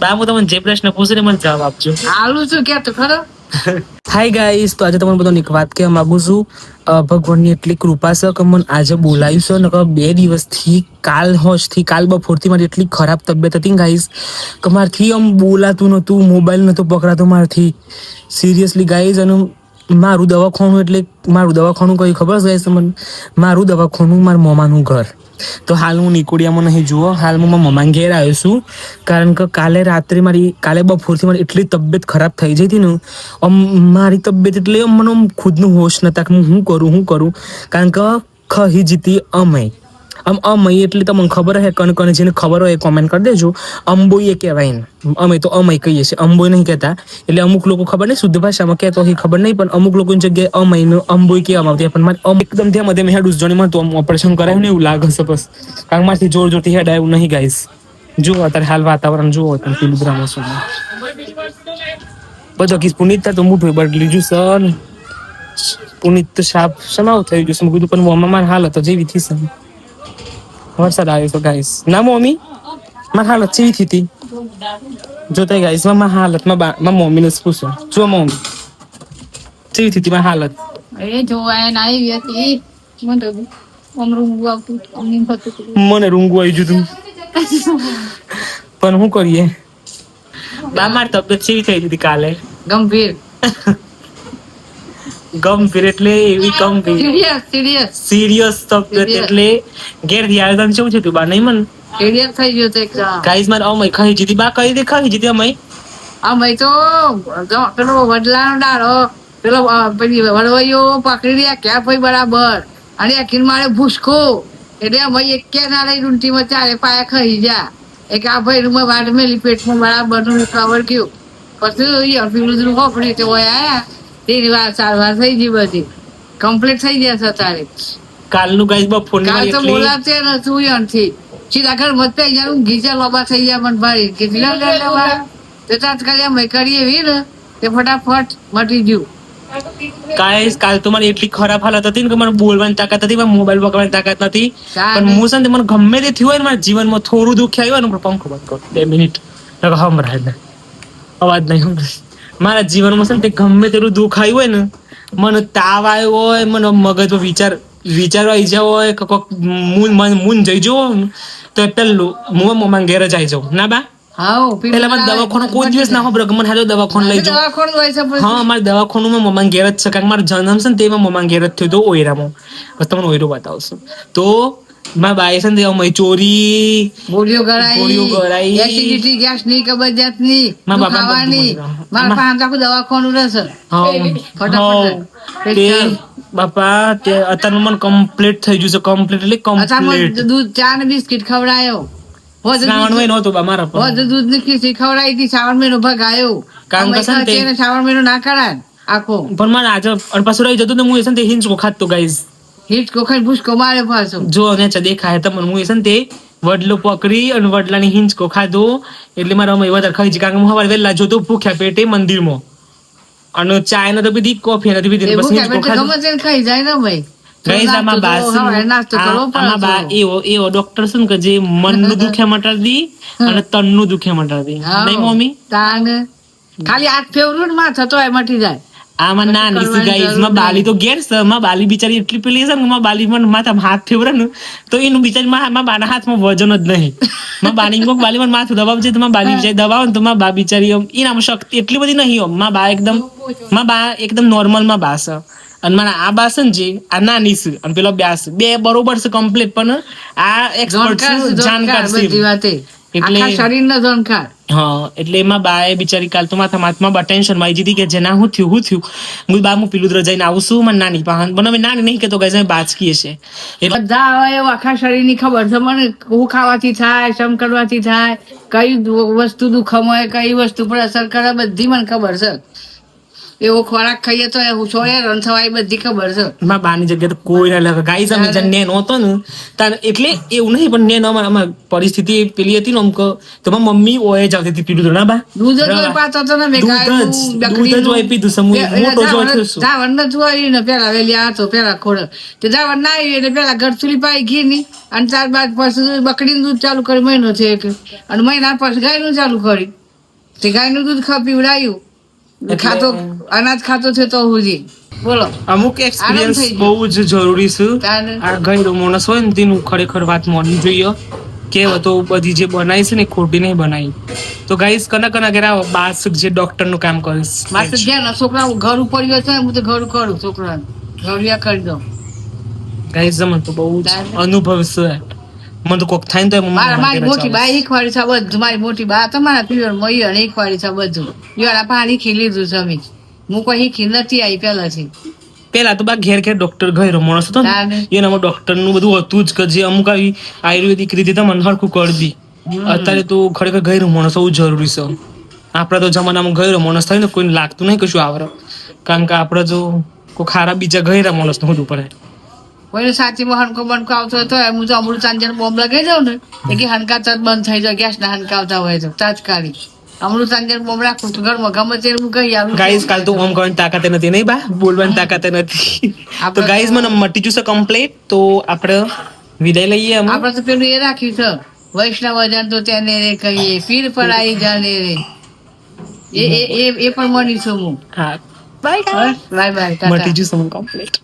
બા હું તમને જે પ્રશ્ન પૂછે મને જવાબ આપજો. આલુ છું કે તો ખરો? હાય ગાઈસ તો આજે તમને બધાને એક વાત કહેવા માંગુ છું. ભગવાનની એટલી કૃપા છે કે મને આજે બોલાયું છે ને બે દિવસથી કાલ હોશથી કાલ બપોરથી મારી એટલી ખરાબ તબિયત હતી ગાઈસ કે મારથી આમ બોલાતું નહોતું મોબાઈલ નહોતો પકડાતો મારથી. સિરિયસલી ગાઈઝ અને મારું દવાખાનું એટલે મારું દવાખાનું કઈ ખબર છે મને મારું દવાખાનું મારા મોમાનું ઘર. તો હાલ હું નિકોડિયામાં નહીં જુઓ. હાલ હું મારા મમ્મા ઘેર આવ્યો છું. કારણ કે કાલે રાત્રે મારી, કાલે બપોરથી મારી એટલી તબિયત ખરાબ થઈ જતી ને આમ મારી તબિયત એટલે મને ખુદનું હોશ નતા કે હું શું કરું શું કરું. કારણ કે ખહી જીતી અમય આમ અમય એટલે તમને ખબર હે, કણ કણ જેને ખબર હોય એ કોમેન્ટ કરી દેજો. અંબોઈએ કહેવાય ને અમે તો અમય કહીએ છીએ. અંબોય નહીં કહેતા. એટલે અમુક લોકો ખબર નહીં, શુદ્ધ ભાષામાં કહેતો હોય ખબર નહીં, પણ અમુક લોકોની જગ્યાએ અમય અંબોઈ કહેવામાં આવતી પણ મારે એકદમ ધ્યાન ધ્યાન હેડ જોડે મને તો ઓપરેશન કરાયું ને એવું લાગે છે બસ. કારણ મારથી જોર જોરથી હેડ આવ્યું નહીં ગાઈશ જુઓ અત્યારે હાલ વાતાવરણ, જુઓ તમે પિલુદ્રામાં શું બધો કિસ પુનિત તો મોટું બટ ગયું સર પુનિત તો સાપ સમાવ થઈ ગયું છે? મેં કીધું, પણ મમ્મા મારી હાલ હતો જેવી થઈ છે વરસાદ આવ્યો તો ગાઈસ ના મમ્મી મારી હાલત ચેવી થતી હતી જોતા ગાઈસ મારા હાલતમાં બા- માં મમ્મીને પૂછો જો મમ્મી જેવી થતી હતી મારી હાલત એ જોવાય ના આવી હતી મને તો આવતું. મને રૂંગું આવી જતું પણ શું કરીએ બા મારી તબિયત ચેવી થઈ હતી કાલે ગંભીર ગંભીર એટલે એવી ગંભીર સિરિયસ તબિયત એટલે ઘેરથી આવ્યો શું છે તું બા? નહીં મન. સિરિયસ થઈ ગયો છે ગાઈસ મારે અમય ખાઈ જીતી. બા કઈ દે ખાઈ જીતી અમય? અમે તો પેલો વડલાનો ડાળો પેલો પેલી વડવૈયો પકડી રહ્યા ક્યાં ભાઈ બરાબર? અને અખીર મારે ભૂસકો એટલે અમે એક કે ના લઈ રૂંટીમાં ચારે પાયા ખાઈ જા. એક આ ભાઈ રૂમમાં વાટ મેલી પેટમાં બરાબરનું કવર ગયું પછી પેલું દૂર હોપડી તો આયા. તેની વાર સારવાર થઈ ગઈ બધી. કમ્પ્લીટ થઈ ગયા છે તારે કાલનું ગાઈસ બપોર કાલ તો બોલાવતે નતું યણથી સીધા ઘર મત પે યાર ગીજા લોબા થઈ ગયા મને ભાઈ કેટલા લેવા તે કર્યા અમે કરીએ એવી ને તે ફટાફટ મટી ગયું. ગાઈસ કાલ તો મારી એટલી ખરાબ હાલત હતી ને કે મને બોલવાની તાકાત હતી પણ મોબાઈલ પકડવાની તાકાત નથી પણ હું તે મને ગમે તે થયું હોય ને મારા જીવનમાં થોડું દુઃખ આવ્યું હોય ને પણ પંખો બંધ કરો. બે મિનિટ. હમ રહે અવાજ નહીં સંભળાય. મારા જીવનમાં છે ને તે ગમે તેટલું દુઃખ આવ્યું હોય ને મને તાવ આવ્યો હોય મને મગજમાં વિચાર વિચારવા આવી જાવ હોય કે કોક મૂન મન મૂન જઈ જવો તો પેલું હું મમ્મા ઘેર જ આવી જાઉં. ના બા? પેલા મારે દવાખાનું કોઈ દિવસ ના ખબર મને હાલો દવાખાનું લઈ પછી. હા મારે દવાખાનું માં મમ્મા ઘેર જ છે કારણ મારો જન્મ છે ને તેમાં મમ્મા ઘેર જ થયો તો ઓયરામાં. બસ તમને ઓયરો બતાવશું તો મારા બાઈ છે ને ચોરી ગોળીઓ ગળાઈ ગોળીઓ ગળાઈ. એસિડિટી ગેસની કબજિયાતની માં બાપા ખાવાની. મારા પાસે આખું દવાખાનું રહેશે. ફટાફટ. બાપા તે અત્યારે મન કમ્પ્લીટ થઈ ગયું છે કમ્પ્લીટ એટલે કમ્પ્લીટ દૂધ ચા ને બિસ્કિટ ખવડાયો. શ્રાવણ મહિનો હતો મારા પર. દૂધની ખીચડી ખવડાવી હતી શ્રાવણ મહિનો ભગાયો. કારણ કામ તે- તો? તેને શ્રાવણ મહિનો ના કરાય આખો. પણ મારે આજે અને રહી જતો ને હું એ તે ખાતો ગાઈઝ હિટ કોખાઈ ભૂસકો મારે પાછો. જો ને છે દેખાય તમને હું એ છે વડલો પકડી અને વડલાની હિંચકો ખાધો. એટલે મારા અમે છે કારણ કે હું સવારે વહેલા જોતો ભૂખ્યા પેટે મંદિરમાં. અને ચાય નથી પીધી કોફી નથી પીધી હિંચકો ખાધો. ખાઈ જાય ને ભાઈ. ને, ડોક્ટર ને કે જે મનનું દુખ્યા મટાડી દી અને તનનું દુખ્યા મટાડી દી. નહીં મમ્મી? ખાલી હાથ ફેવરું ને થતો એ મટી જાય. આમાં ના નીસી ગાઈસમાં બાલી તો ઘેર છે માં બાલી બિચારી એટલી પેલી છે ને માં બાલી માં માથા હાથ ફેવરે ને તો એનું બિચારી માં માં બાના હાથમાં વજન જ નહીં. માં બાની કોક બાલી માં માથું દબાવ છે તો માં બાલી બિચારી દબાવે તો માં બા બિચારી એનામાં શક્તિ એટલી બધી નહીં આમ. માં બા એકદમમાં બા એકદમ નોર્મલમાં બા છે. અને મારા આ બા છે ને જે આ નાની છે અને પેલો બ્યાસ બે બરોબર છે કમ્પ્લીટ પણ આ એક્સપર્ટ છે જાણકાર છે. એટલે- શરીરનો જાણકાર હા, એટલે એમાં બાએ બિચારી કાલ તો માથા માથમાં બા ટેન્શનમાં જીધી કે જેના હું થયું હું થયું. હું બા, હું પીલું જઈને આવું છું, મને નાની પાહન મને હવે નાની નહીં ગાઈસ અમે બાચકી છે એટલે બધા હવે આખા શરીરની ખબર છે, મને હું ખાવાથી થાય, શમ કરવાથી થાય, કઈ વસ્તુ દુખમ હોય, કઈ વસ્તુ પર અસર કરે, બધી મને ખબર છે. એવો ખોરાક ખાઈએ તો એવું રંથવાય બધી ખબર છે. મારા બાની જગ્યાએ તો કોઈ ના લાગે ગાઈ અમે જ્યાં નહોતો ને તાર એટલે એવું નહીં પણ નેનો અમારા પરિસ્થિતિ પેલી હતી ને અમુક. તો મારી મમ્મી ઓએ જ આવતી હતી પીડું ના બા? દૂધ જ હોય પાતો તો ને દૂધ જ. દૂધ જ હોય પીધું સમૂહ. મોટો જ હોય છું. ધાવણ નથી હોય ને પેલા વેલી આ તો પેલા ખોડ. તે જાવર ના આવી એટલે પેલા ગરચુલી પાઈ ઘી ની અને ત્યારબાદ પછી બકડીનું દૂધ ચાલુ કરી મહિનો છે અને મહિના પછી ગાયનું ચાલુ કરી તે ગાયનું દૂધ ખા પીવડાયું. ખાતો અનાજ ખાતો છે તો સુધી બોલો. અમુક એક્સપિરિયન્સ. બહુ જ જરૂરી છે. આ ગયરો માણસ હોય ને તેનું ખરેખર વાત માનવી જોઈએ. કહેવતો બધી જે બનાવી છે ને ખોટી નહીં બનાવી તો ગાઈસ કના કના ઘરે આવો. બાસ જે ડોક્ટરનું કામ કરીશ મારે ધ્યાન છોકરા ઘર ઉપર ગયો છે હું તો ઘર કરું છોકરા ઘરિયા કરી દઉં. ગાઈસ મને તો બહુ અનુભવ છે. મને તો કોક થાય તો મારા મારી મોટી બા શીખવાડી છે બધું. મારી મોટી બા તમારા પિયર એક શીખવાડી છે બધું. યાર પાણી ખી લીધું છે અમે. હું કોઈ શીખી નથી આવી પહેલાથી પેલા તો બા ઘેર ઘેર ડોક્ટર ગયો માણસ હતો એનામાં ડોક્ટરનું બધું હતું જ કે જે અમુક આવી આયુર્વેદિક રીતે તમને હરખું કરી દી અત્યારે તો ખરેખર ગયો માણસ હોવું જરૂરી છે. આપણા તો જમાનામાં ગયો માણસ થાય ને કોઈને લાગતું નહીં કશું આવડે. કારણ કે આપણે જો કોઈ ખારા બીજા ગયેલા માણસનું હતું પડે કોઈને સાચીમાં હનકો બનકો આવતો હતો હું તો અમૃત ચાંજર બોમ્બ લગાવી દઉં ને એ કે હણકા તરત બંધ થઈ જાય ગેસ ના આવતા હોય તો તાત્કાલિક. અમૃત ચાંજર બોમ્બ રાખું તો ઘરમાં ગમે તે હું કહી આવું. ગાઈસ કાલ તો ઓમ કરવાની તાકાત નથી નહીં બા? બોલવાની તાકાત નથી. તો ગાઈસ મને મટી જશે કમ્પ્લીટ તો આપણે વિદાય લઈએ અમે આપણે તો પેલું એ રાખ્યું છે વૈષ્ણવ જન તો તેને રે કહીએ પીર પર આવી જાને રે. એ એ એ- એ પણ છું હું. હા. બાય બાય બાય મટી જશે કમ્પ્લીટ